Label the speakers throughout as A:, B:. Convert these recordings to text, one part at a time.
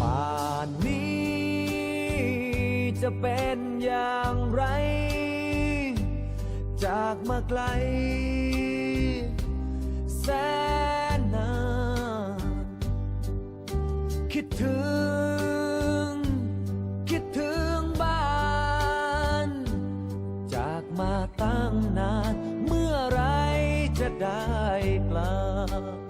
A: ป่านนี้ จะเป็นอย่างไร จากมาไกล แสนนาน คิดถึง คิดถึงบ้าน จากมาตั้งนาน เมื่อไรจะได้กลับ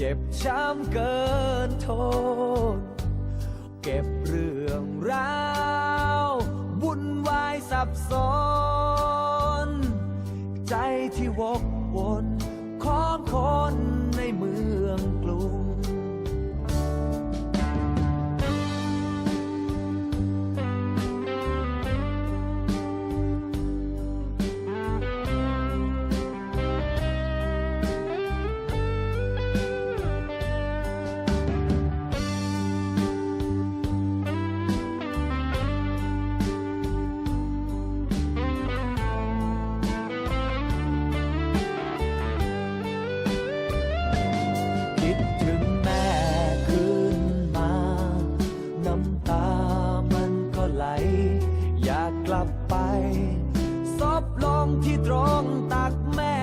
A: เจ็บช้ำเกินทน เก็บเรื่องราววุ่นวายสับสน ใจที่วกวน ลับไป ซบลงที่ตรงตักแม่